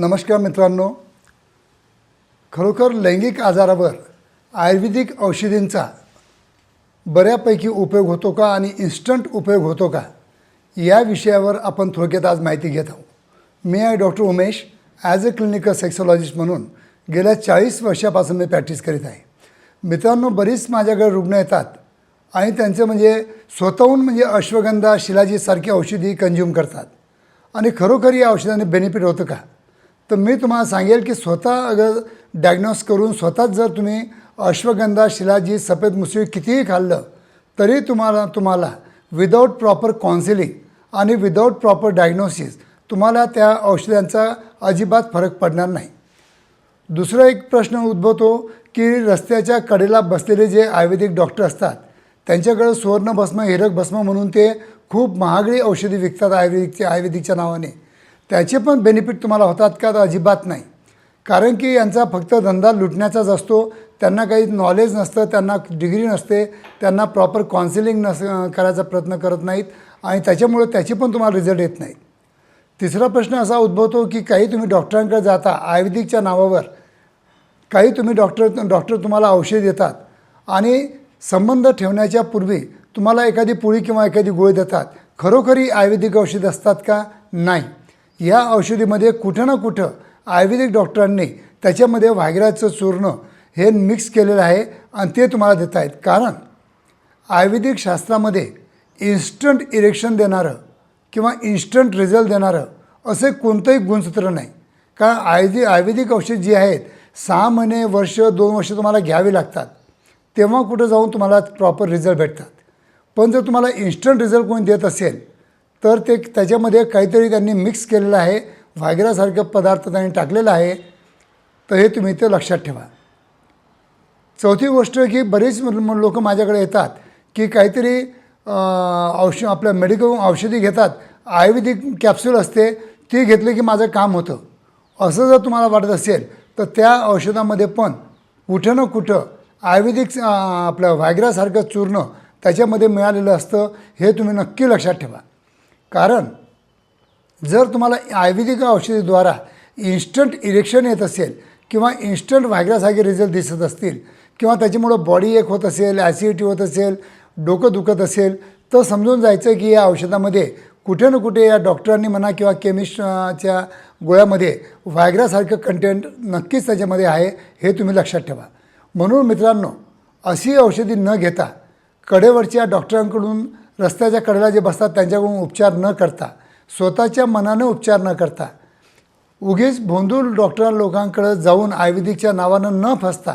नमस्कार मित्रांनो. खरोखर लैंगिक आजारावर आयुर्वेदिक औषधींचा बऱ्यापैकी उपयोग होतो का आणि इन्स्टंट उपयोग होतो का या विषयावर आपण थोडक्यात आज माहिती घेत आहोत. मी आहे doctor Umesh as a clinical sexologist म्हणून गेल्या चाळीस वर्षापासून मी प्रॅक्टिस करीत आहे. मित्रांनो बरीच माझ्याकडे रुग्ण येतात आणि त्यांचं म्हणजे स्वतःहून म्हणजे अश्वगंधा शिलाजीसारखी औषधी कंझ्युम करतात. आणि खरोखर या औषधाने बेनिफिट होतं का? तर मी तुम्हाला सांगेल की स्वतः अगर डायग्नोस करून स्वतःच जर तुम्ही अश्वगंधा शिलाजी सफेद मुसळी कितीही खाल्लं तरी तुम्हाला तुम्हाला विदाऊट प्रॉपर काउन्सिलिंग आणि विदाऊट प्रॉपर डायग्नोसिस तुम्हाला त्या औषधांचा अजिबात फरक पडणार नाही. दुसरा एक प्रश्न उद्भवतो की रस्त्याच्या कडेला बसलेले जे आयुर्वेदिक डॉक्टर असतात त्यांच्याकडं सुवर्णभस्म हिरक भस्म म्हणून ते खूप महागडी औषधी विकतात आयुर्वेदिकचे आयुर्वेदिकच्या नावाने. त्याचे पण बेनिफिट तुम्हाला होतात का? तर अजिबात नाही. कारण की यांचा फक्त धंदा लुटण्याचाच असतो. त्यांना काही नॉलेज नसतं त्यांना डिग्री नसते त्यांना प्रॉपर काउन्सिलिंग नस करायचा प्रयत्न करत नाहीत आणि त्याच्यामुळे त्याचे पण तुम्हाला रिझल्ट येत नाहीत तिसरा प्रश्न असा उद्भवतो की काही तुम्ही डॉक्टरांकडे जाता आयुर्वेदिकच्या नावावर काही तुम्ही डॉक्टर डॉक्टर तुम्हाला औषध देतात आणि संबंध ठेवण्याच्या पूर्वी तुम्हाला एखादी पोळी किंवा एखादी गोळी देतात. खरोखरी आयुर्वेदिक औषध असतात का? नाही. या औषधीमध्ये कुठं ना कुठं आयुर्वेदिक डॉक्टरांनी त्याच्यामध्ये व्हायग्राचं चूर्ण हे मिक्स केलेलं आहे आणि ते तुम्हाला देत आहेत. कारण आयुर्वेदिक शास्त्रामध्ये इन्स्टंट इरेक्शन देणारं किंवा इन्स्टंट रिझल्ट देणारं असे कोणतंही गुणसूत्र नाही. कारण आयुर्वेदिक आयुर्वेदिक औषध जी आहेत सहा महिने वर्ष दोन वर्ष तुम्हाला घ्यावी लागतात. तेव्हा कुठं जाऊन तुम्हाला प्रॉपर रिझल्ट भेटतात. पण जर तुम्हाला इन्स्टंट रिझल्ट कोणी देत असेल तर ते त्याच्यामध्ये काहीतरी त्यांनी मिक्स केलेलं आहे. व्हायग्रासारखं पदार्थ त्यांनी टाकलेला आहे. तर हे तुम्ही ते लक्षात ठेवा. चौथी गोष्ट की बरेच लोक माझ्याकडे येतात की काहीतरी औष आपल्या मेडिकल औषधी घेतात. आयुर्वेदिक कॅप्सूल असते ती घेतली की माझं काम होतं. असं जर तुम्हाला वाटत असेल तर त्या औषधामध्ये पण कुठं ना कुठं आयुर्वेदिक आपलं व्हायग्रासारखं चूर्ण त्याच्यामध्ये मिळालेलं असतं हे तुम्ही नक्की लक्षात ठेवा. कारण जर तुम्हाला आयुर्वेदिक औषधीद्वारा इन्स्टंट इरेक्शन येत असेल किंवा इन्स्टंट व्हायग्रासारखे रिझल्ट दिसत असतील किंवा त्याच्यामुळं बॉडी एक होत असेल ॲसिडिटी होत असेल डोकं दुखत असेल तर समजून जायचं की या औषधामध्ये कुठे ना कुठे या डॉक्टरांनी म्हणा किंवा केमिस्टच्या गोळ्यामध्ये व्हायग्रासारखं कंटेंट नक्कीच त्याच्यामध्ये आहे हे तुम्ही लक्षात ठेवा. म्हणून मित्रांनो अशी औषधी न घेता कडेवरच्या डॉक्टरांकडून रस्त्याच्या कडेला जे बसतात त्यांच्याकडून उपचार न करता स्वतःच्या मनानं उपचार न करता उगीच भोंदूल डॉक्टर लोकांकडं जाऊन आयुर्वेदिकच्या नावानं न फसता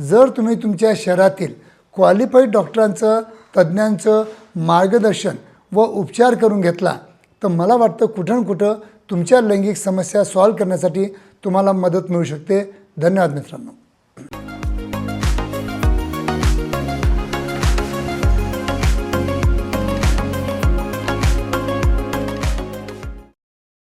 जर तुम्ही तुमच्या शहरातील क्वालिफाईड डॉक्टरांचं तज्ज्ञांचं मार्गदर्शन व उपचार करून घेतला तर मला वाटतं कुठं न कुठं तुमच्या लैंगिक समस्या सॉल्व करण्यासाठी तुम्हाला मदत मिळू शकते. धन्यवाद मित्रांनो.